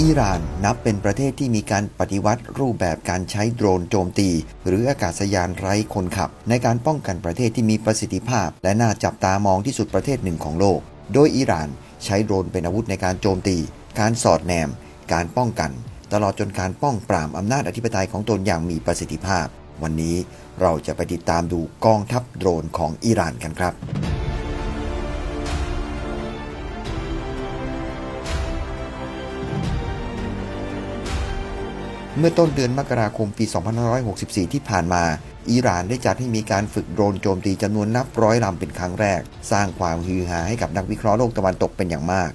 อิหร่านนับเป็นประเทศที่มีการปฏิวัติรูปแบบการใช้โดรนโจมตี หรืออากาศยานไร้คนขับ ในการป้องกันประเทศที่มีประสิทธิภาพ และน่าจับตามองที่สุดประเทศหนึ่งของโลก โดยอิหร่านใช้โดรนเป็นอาวุธในการโจมตี การสอดแนม การป้องกัน ตลอดจนการป้องปรามอำนาจอธิปไตยของตนอย่างมีประสิทธิภาพ วันนี้เราจะไปติดตามดูกองทัพโดรนของอิหร่านกันครับ เมื่อต้นเดือนมกราคมปี 2564 ที่ผ่านมา อิหร่านได้จัดให้มีการฝึกโดรนโจมตีจำนวนนับร้อยลำเป็นครั้งแรก สร้างความฮือฮาให้กับนักวิเคราะห์โลกตะวันตกเป็นอย่างมาก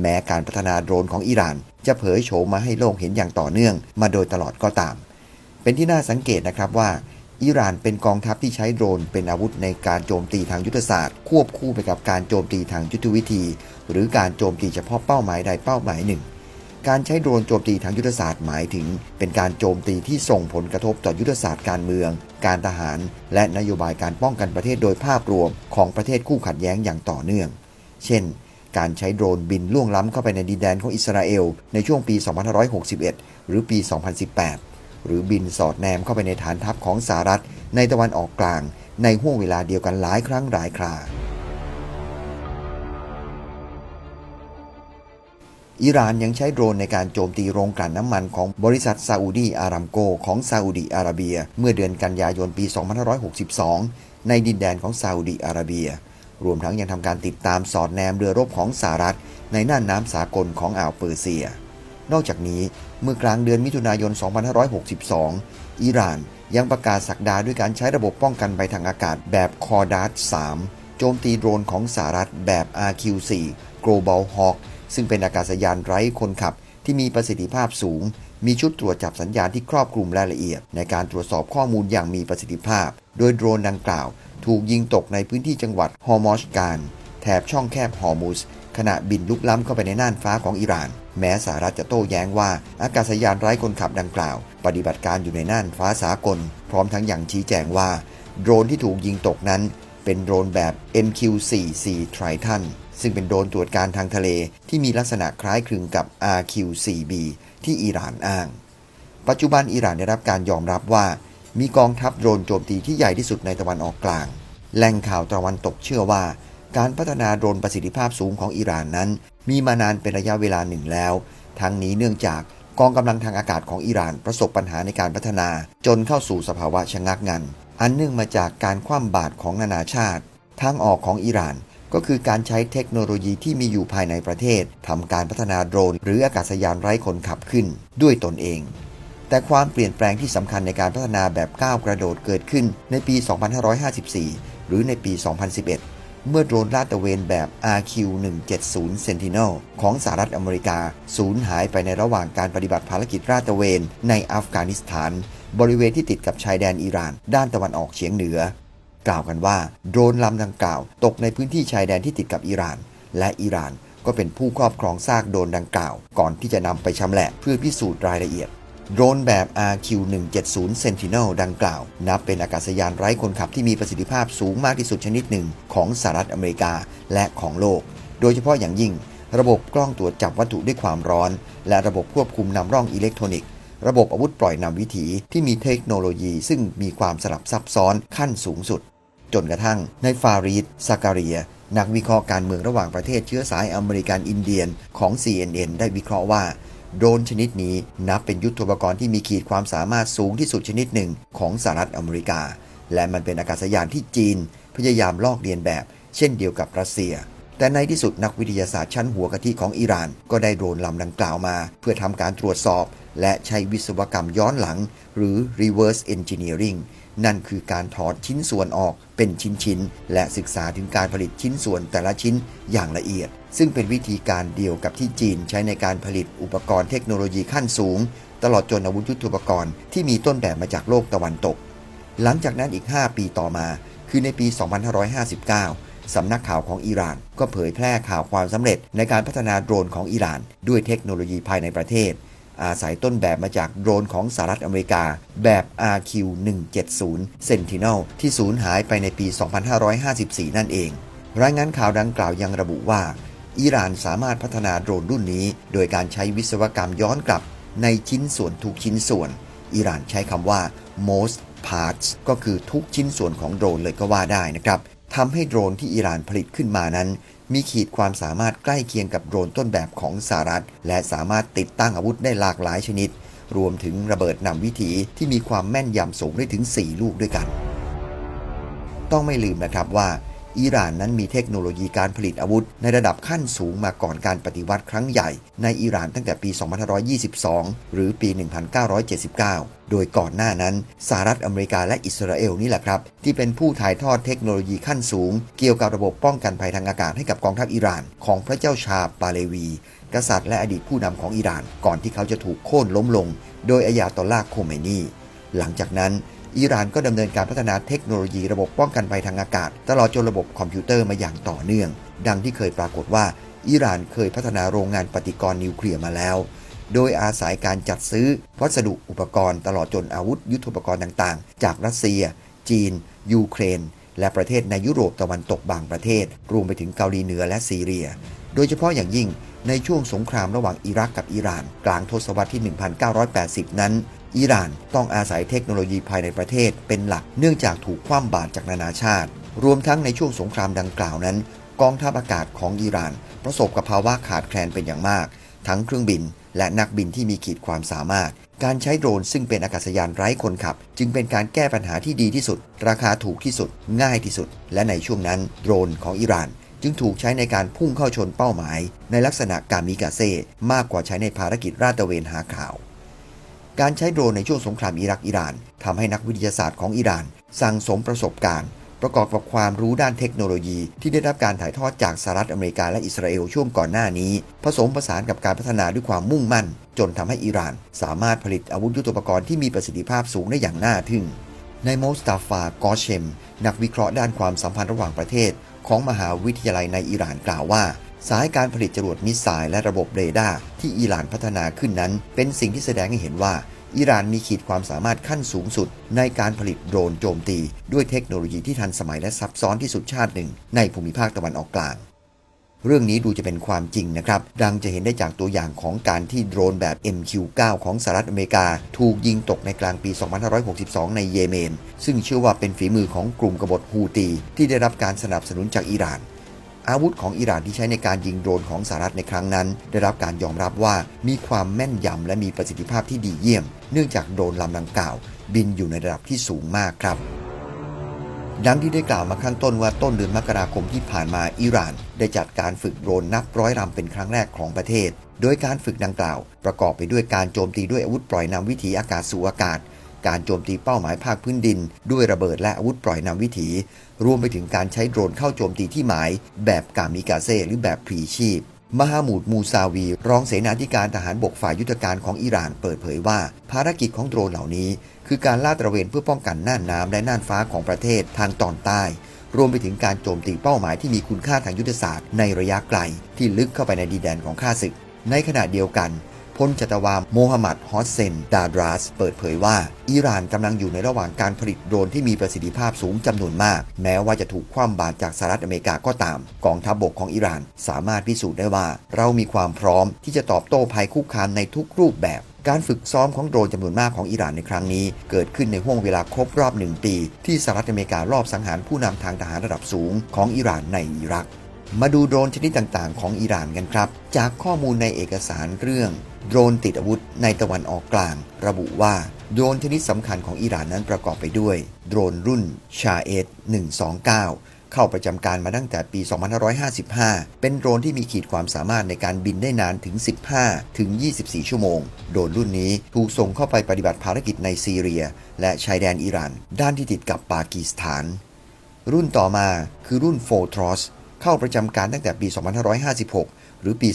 แม้การพัฒนาโดรนของอิหร่าน จะเผยโฉมมาให้โลกเห็นอย่างต่อเนื่อง มาโดยตลอดก็ตาม เป็นที่น่าสังเกตนะครับว่าอิหร่านเป็นกองทัพที่ใช้โดรนเป็นอาวุธในการโจมตีทางยุทธศาสตร์ ควบคู่ไปกับการโจมตีทางยุทธวิธี หรือการโจมตีเฉพาะเป้าหมายใดเป้าหมายหนึ่ง การใช้โดรนโจมตีทางยุทธศาสตร์หมายถึง เป็นการโจมตีที่ส่งผลกระทบต่อยุทธศาสตร์การเมือง การทหาร และนโยบายการป้องกันประเทศโดยภาพรวมของประเทศคู่ขัดแย้งอย่างต่อเนื่อง เช่น การใช้โดรนบินล่วงล้ำเข้าไปในดินแดนของอิสราเอลในช่วงปี 2561 หรือปี 2018 หรือบินสอดแนมเข้าไปในฐานทัพของสหรัฐในตะวันออกกลาง ในห่วงเวลาเดียวกันหลายครั้งหลายครา อิหร่านยังใช้โดรนในการโจมตีโรงกลั่นน้ำมันของบริษัทซาอุดีอารามโกของซาอุดีอาระเบีย เมื่อเดือนกันยายนปี 2562 ในดินแดนของซาอุดีอาระเบีย รวมทั้งยังทำการติดตามสอดแนมเรือรบของสหรัฐ ในน่านน้ำสากลของอ่าวเปอร์เซีย นอกจากนี้เมื่อกลางเดือนมิถุนายน 2562 อิหร่านยังประกาศสักดาด้วยการใช้ระบบป้องกันไปทางอากาศแบบคอร์ดัส3โจมตีโดรนของสหรัฐแบบ RQ4 Global Hawk ซึ่งเป็นอากาศยานไร้คนขับที่มีประสิทธิภาพสูง มีชุดตรวจจับสัญญาณที่ครอบคลุมรายละเอียด ในการตรวจสอบข้อมูลอย่างมีประสิทธิภาพ โดยโดรนดังกล่าว ถูกยิงตกในพื้นที่จังหวัดฮอร์มอชการแถบช่องแคบฮอร์มุสขณะบินลุกล้ำเข้าไปในน่านฟ้าของอิหร่าน แม้สหรัฐจะโต้แย้งว่า อากาศยานไร้คนขับดังกล่าว ปฏิบัติการอยู่ในน่านฟ้าสากล พร้อมทั้งยังชี้แจงว่า โดรนที่ถูกยิงตกนั้น เป็นโดรนแบบ MQ-4C Triton ซึ่งเป็นโดรนตรวจการทางทะเลที่มีลักษณะคล้ายคลึงกับ RQ-4B ที่อิหร่านอ้าง ปัจจุบันอิหร่านได้รับการยอมรับว่า มีกองทัพโดรนโจมตีที่ใหญ่ที่สุดในตะวันออกกลาง แหล่งข่าวตะวันตกเชื่อว่า การพัฒนาโดรนประสิทธิภาพสูงของอิหร่านนั้น มีมานานเป็นระยะเวลาหนึ่งแล้ว ทั้งนี้เนื่องจากกองกำลังทางอากาศของอิหร่านประสบปัญหาในการพัฒนา จนเข้าสู่สภาวะชะงักงัน อันเนื่องมาจากการคว่ำบาตรของนานาชาติ ทางออกของอิหร่าน ก็คือการใช้เทคโนโลยีที่มีอยู่ภายในประเทศทำการพัฒนาโดรน หรืออากาศยานไร้คนขับขึ้น ด้วยตนเอง แต่ความเปลี่ยนแปลงที่สำคัญในการพัฒนาแบบก้าวกระโดดเกิดขึ้นในปี 2554 หรือในปี 2011 เมื่อโดรนลาดตระเวนแบบ RQ-170 Sentinel ของสหรัฐอเมริกา สูญหายไปในระหว่างการปฏิบัติภารกิจลาดตระเวนในอัฟกานิสถานบริเวณที่ติดกับชายแดนอิหร่าน ด้านตะวันออกเฉียงเหนือ กล่าวกันว่าโดรนลำดังกล่าว ตกในพื้นที่ชายแดนที่ติดกับอิหร่าน และอิหร่านก็เป็นผู้ครอบครองซากโดรนดังกล่าว ก่อนที่จะนำไปชำแหละเพื่อพิสูจน์รายละเอียดโดรนแบบ RQ-170 Sentinel ดังกล่าว นับเป็นอากาศยานไร้คนขับที่มีประสิทธิภาพสูงมากที่สุดชนิดหนึ่งของสหรัฐอเมริกาและของโลก โดยเฉพาะอย่างยิ่ง ระบบกล้องตรวจจับวัตถุด้วยความร้อน และระบบควบคุมนำร่องอิเล็กทรอนิกส์ ระบบอาวุธปล่อยนำวิถีที่มีเทคโนโลยี ซึ่งมีความสลับซับซ้อนขั้นสูงสุด จนกระทั่งในฟารีดซากาเรีย นักวิเคราะห์การเมืองระหว่างประเทศเชื้อสายอเมริกันอินเดียนของ CNN ได้วิเคราะห์ว่าโดรนชนิดนี้นับเป็นยุทโธปกรณ์ที่มีขีดความสามารถสูงที่สุดชนิดหนึ่งของสหรัฐอเมริกา และมันเป็นอากาศยานที่จีน พยายามลอกเลียนแบบ เช่นเดียวกับรัสเซีย แต่ในที่สุดนักวิทยาศาสตร์ชั้นหัวกะทิของอิหร่าน ก็ได้โดรนลำดังกล่าวมา เพื่อทำการตรวจสอบ และใช้วิศวกรรมย้อนหลัง หรือ reverse engineering นั่นคือการถอดชิ้นส่วนออกเป็นชิ้นๆ และศึกษาถึงการผลิตชิ้นส่วนแต่ละชิ้นอย่างละเอียด ซึ่งเป็นวิธีการเดียวกับที่จีนใช้ในการผลิตอุปกรณ์เทคโนโลยีขั้นสูง ตลอดจนอาวุธยุทโธปกรณ์ที่มีต้นแบบมาจากโลกตะวันตก หลังจากนั้นอีก 5 ปีต่อมา คือในปี 2559 สำนักข่าวของอิหร่าน ก็เผยแพร่ข่าวความสำเร็จในการพัฒนาโดรนของอิหร่าน ด้วยเทคโนโลยีภายในประเทศ อาศัยต้นแบบมาจากโดรนของสหรัฐอเมริกา แบบ RQ-170 Sentinel ที่สูญหายไปในปี 2554 นั่นเอง รายงานข่าวดังกล่าวยังระบุว่า อิหร่านสามารถพัฒนาโดรนรุ่นนี้ โดยการใช้วิศวกรรมย้อนกลับ ในชิ้นส่วนทุกชิ้นส่วน อิหร่านใช้คำว่า most parts ก็คือทุกชิ้นส่วนของโดรนเลยก็ว่าได้นะครับ ทำให้โดรนที่อิหร่านผลิตขึ้นมานั้น มีขีดความสามารถใกล้เคียงกับโดรนต้นแบบของสหรัฐ และสามารถติดตั้งอาวุธได้หลากหลายชนิด รวมถึงระเบิดนำวิถีที่มีความแม่นยำสูงได้ถึง 4 ลูกด้วยกัน ต้องไม่ลืมนะครับว่า อิหร่านนั้นมีเทคโนโลยีการผลิตอาวุธ ในระดับขั้นสูงมาก่อนการปฏิวัติครั้งใหญ่ ในอิหร่านตั้งแต่ปี 2522 หรือปี 1979 โดยก่อนหน้านั้นสหรัฐอเมริกาและอิสราเอลนี่แหละครับ ที่เป็นผู้ถ่ายทอดเทคโนโลยีขั้นสูง เกี่ยวกับระบบป้องกันภัยทางอากาศให้กับกองทัพอิหร่าน ของพระเจ้าชาปาเลวี กษัตริย์และอดีตผู้นำของอิหร่าน ก่อนที่เขาจะถูกโค่นล้มลง โดยอายาตอลลาโคเมนีหลังจากนั้น อิหร่านก็ดำเนินการพัฒนาเทคโนโลยีระบบป้องกันภัยทางอากาศ ตลอดจนระบบคอมพิวเตอร์มาอย่างต่อเนื่อง ดังที่เคยปรากฏว่าอิหร่านเคยพัฒนาโรงงานปฏิกรณ์นิวเคลียร์มาแล้ว โดยอาศัยการจัดซื้อวัสดุอุปกรณ์ ตลอดจนอาวุธยุทโธปกรณ์ต่างๆ จากรัสเซีย จีน ยูเครน และประเทศในยุโรปตะวันตกบางประเทศ รวมไปถึงเกาหลีเหนือและซีเรีย โดยเฉพาะอย่างยิ่งในช่วงสงครามระหว่างอิรักกับอิหร่าน กลางทศวรรษที่ 1980 นั้น อิหร่านต้องอาศัยเทคโนโลยีภายในประเทศเป็นหลักเนื่องจากถูกคว่ำบาตรจากนานาชาติ รวมทั้งในช่วงสงครามดังกล่าวนั้น กองทัพอากาศของอิหร่าน ประสบกับภาวะขาดแคลนเป็นอย่างมาก ทั้งเครื่องบิน และนักบินที่มีขีดความสามารถ การใช้โดรนซึ่งเป็นอากาศยานไร้คนขับ จึงเป็นการแก้ปัญหาที่ดีที่สุด ราคาถูกที่สุด ง่ายที่สุด และในช่วงนั้นโดรนของอิหร่านจึงถูกใช้ในการพุ่งเข้าชนเป้าหมาย ในลักษณะการมิกาเซ่มากกว่าใช้ในภารกิจราดตระเวนหาข่าว การใช้โดรนในช่วงสงครามอิรักอิหร่านทำให้นักวิทยาศาสตร์ของอิหร่าน สั่งสมประสบการณ์ ประกอบกับความรู้ด้านเทคโนโลยี ที่ได้รับการถ่ายทอดจากสหรัฐอเมริกาและอิสราเอลช่วงก่อนหน้านี้ ผสมผสานกับการพัฒนาด้วยความมุ่งมั่น จนทำให้อิหร่าน สามารถผลิตอาวุธยุทโธปกรณ์ที่มีประสิทธิภาพสูงได้อย่างน่าทึ่งในโมสตาฟากอเชม นักวิเคราะห์ด้านความสัมพันธ์ระหว่างประเทศ ของมหาวิทยาลัยในอิหร่านกล่าวว่า สายการผลิตจรวดมิสไซล์และระบบเรดาร์ที่อิหร่านพัฒนาขึ้นนั้น เป็นสิ่งที่แสดงให้เห็นว่าอิหร่านมีขีดความสามารถขั้นสูงสุด ในการผลิตโดรนโจมตี ด้วยเทคโนโลยีที่ทันสมัยและซับซ้อนที่สุดชาติหนึ่ง ในภูมิภาคตะวันออกกลาง เรื่องนี้ดูจะเป็นความจริงนะครับ ดังจะเห็นได้จากตัวอย่างของการที่โดรนแบบ MQ9 ของสหรัฐอเมริกา ถูกยิงตกในกลางปี 2562 ในเยเมน ซึ่งเชื่อว่าเป็นฝีมือของกลุ่มกบฏฮูตี ที่ได้รับการสนับสนุนจากอิหร่าน อาวุธของอิหร่านที่ใช้ในการยิงโดรนของสหรัฐในครั้งนั้น ได้รับการยอมรับว่ามีความแม่นยำและมีประสิทธิภาพที่ดีเยี่ยม เนื่องจากโดรนลำดังกล่าว บินอยู่ในระดับที่สูงมากครับดังที่ได้กล่าวมาข้างต้นว่าต้นเดือนมกราคมที่ผ่านมาอิหร่าน ได้จัดการฝึกโดรนนับร้อยลำเป็นครั้งแรกของประเทศ โดยการฝึกดังกล่าว ประกอบไปด้วยการโจมตีด้วยอาวุธปล่อยนำวิถีอากาศสู่อากาศ การโจมตีเป้าหมายภาคพื้นดิน ด้วยระเบิดและอาวุธปล่อยนำวิถี รวมไปถึงการใช้โดรนเข้าโจมตีที่หมาย แบบกามิกาเซ่หรือแบบพลีชีพมหามูดมูซาวี รองเสนาธิการทหารบกฝ่ายยุทธการของอิหร่านเปิดเผยว่า ภารกิจของโดรนเหล่านี้ คือการลาดตระเวนเพื่อป้องกันน่านน้ำและน่านฟ้าของประเทศทางตอนใต้ รวมไปถึงการโจมตีเป้าหมายที่มีคุณค่าทางยุทธศาสตร์ในระยะไกล ที่ลึกเข้าไปในดินแดนของข้าศึก ในขณะเดียวกัน ลจัตวาโมฮัมหมัดฮอสเซน ดาดรัสเปิดเผยว่า อิหร่านกำลังอยู่ในระหว่างการผลิตโดรนที่มีประสิทธิภาพสูงจำนวนมาก แม้ว่าจะถูกคว่ำบาตรจากสหรัฐอเมริกาก็ตาม กองทัพบบกของอิหร่านสามารถพิสูจน์ได้ว่า เรามีความพร้อมที่จะตอบโต้ภัยคุกคามในทุกรูปแบบการฝึกซ้อมของโดรนจำนวนมากของอิหร่านในครั้งนี้ เกิดขึ้นในห่วงเวลาครบรอบหนึ่งปี ที่สหรัฐอเมริการอบสังหารผู้นำทางทหารระดับสูงของอิหร่านในอิรัก มาดูโดรนชนิดต่างๆ ของอิหร่านกันครับ จากข้อมูลในเอกสารเรื่อง โดรนติดอาวุธในตะวันออกกลาง ระบุว่าโดรนชนิดสำคัญของอิหร่านนั้นประกอบไปด้วย โดรนรุ่นชาเอต129 เข้าประจำการมาตั้งแต่ปี 2555 เป็นโดรนที่มีขีดความสามารถในการบินได้นานถึง 15 ถึง 24 ชั่วโมง โดรนรุ่นนี้ถูกส่งเข้าไปปฏิบัติภารกิจในซีเรีย และชายแดนอิหร่าน ด้านที่ติดกับปากีสถาน รุ่นต่อมาคือรุ่นโฟทรอสเข้าประจำการตั้งแต่ปี 2556 หรือปี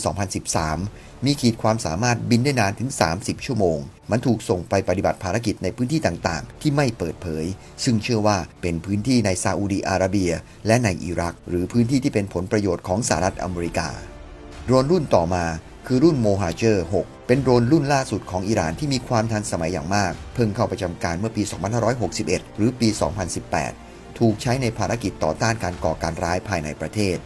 2013 มีขีดความสามารถบินได้นานถึง 30 ชั่วโมง มันถูกส่งไปปฏิบัติภารกิจในพื้นที่ต่างๆ ที่ไม่เปิดเผย ซึ่งเชื่อว่าเป็นพื้นที่ในซาอุดีอาระเบีย และในอิรัก หรือพื้นที่ที่เป็นผลประโยชน์ของสหรัฐอเมริกา โดรนรุ่นต่อมาคือรุ่นโมฮาเจอร์ 6 เป็นโดรนรุ่นล่าสุดของอิหร่านที่มีความทันสมัยอย่างมาก เพิ่งเข้าประจำการเมื่อปี 2561 หรือปี 2018 ถูกใช้ในภารกิจต่อต้านการก่อการร้ายภายในประเทศ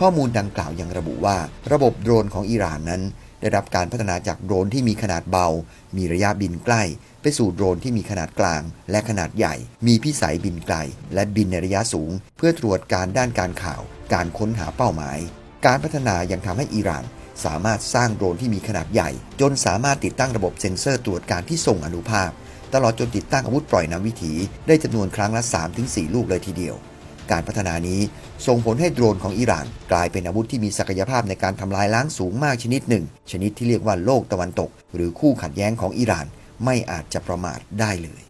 ข้อมูลดังกล่าวยังระบุว่า ระบบโดรนของอิหร่านนั้น ได้รับการพัฒนาจากโดรนที่มีขนาดเบา มีระยะบินใกล้ ไปสู่โดรนที่มีขนาดกลาง และขนาดใหญ่ มีพิสัยบินไกล และบินในระยะสูง เพื่อตรวจการด้านการข่าว การค้นหาเป้าหมาย การพัฒนายังทำให้อิหร่านสามารถสร้างโดรนที่มีขนาดใหญ่ จนสามารถติดตั้งระบบเซ็นเซอร์ตรวจการที่ทรงอนุภาพ ตลอดจนติดตั้งอาวุธปล่อยน้ำวิถี ได้จำนวนครั้งละ 3-4 ลูกเลยทีเดียว การพัฒนานี้ส่งผลให้โดรนของอิหร่าน กลายเป็นอาวุธที่มีศักยภาพในการทำลายล้างสูงมากชนิดหนึ่ง ชนิดที่เรียกว่าโลกตะวันตก หรือคู่ขัดแย้งของอิหร่าน ไม่อาจจะประมาทได้เลย